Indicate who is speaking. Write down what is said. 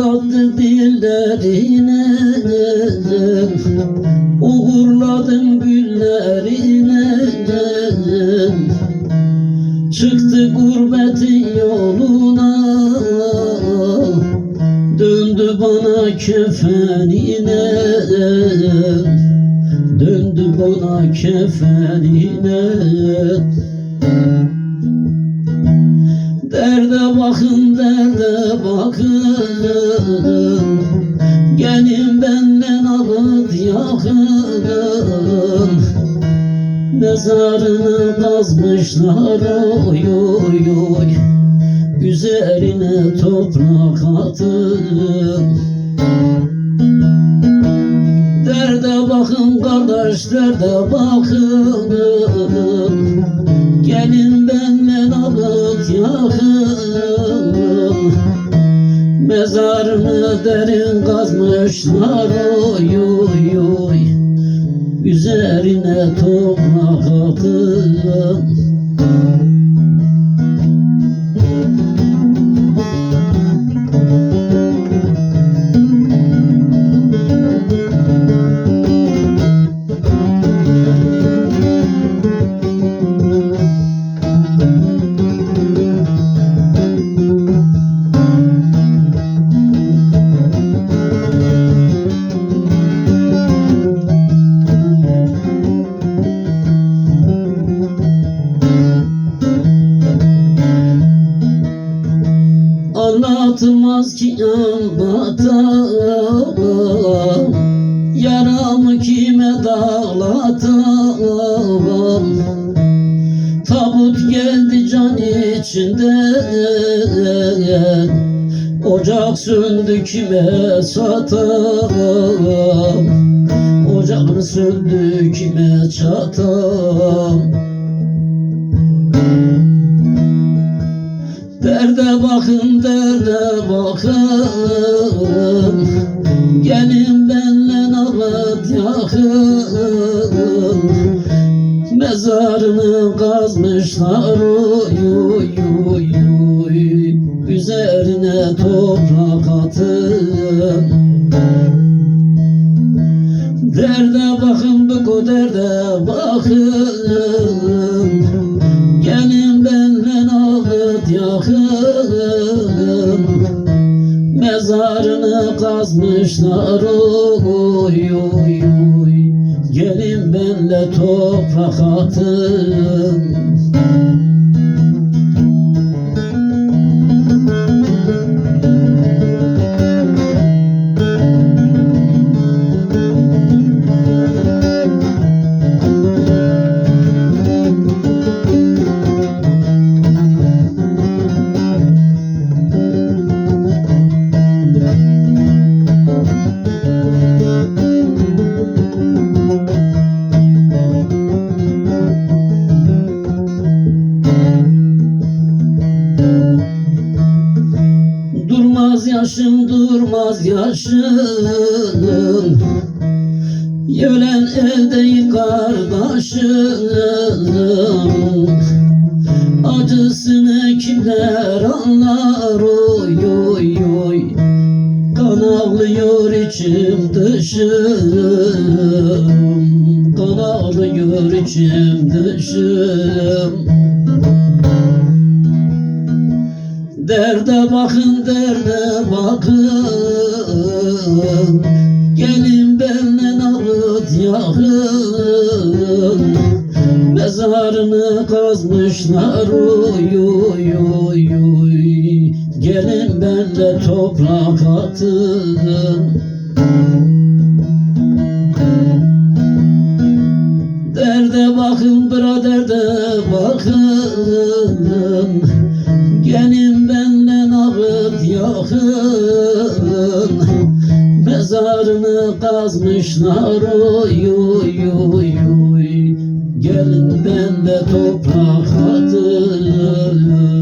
Speaker 1: saldı dillerine Uğurladım güllerine Çıktı gurbetin yoluna Döndü bana kefenine Döndü bana kefenine Derde bakın derde bakın? Gelin benden alıp yakın Mezarını kazmışlar oy oy oy. Üzerine toprak atın. Derde bakın kardeş derde bakın Mezarını derin kazmışlar oy oy oy. Üzerine toprak atın Anlatmaz ki anlatamam Yaramı kime dağlatamam Tabut geldi can içinden Ocak söndü kime satam Ocak söndü kime çatam Derde bakın derde bakın. Gelin benle alıp yakın. Mezarını kazmışlar oy oy oy oy. Üzerine toprak atın. Derde bakın bu derde bakın yakın Mezarını kazmışlar oy oy oy. Gelin benle toprak atın Durmaz yaşım durmaz yaşım Yölen elde kardeşim Acısını kimler anlar? Oy oy oy. Kan ağlıyor içim dışım Kan ağlıyor içim dışım Derde bakın derde bakın. Gelin benle alıp yakın. Mezarını kazmışlar oy oy oy oy. Gelin benle toprak atın. Derde bakın birader de bakın yakın Mezarını kazmışlar oy oy oy oy. Gelin bende toprak atın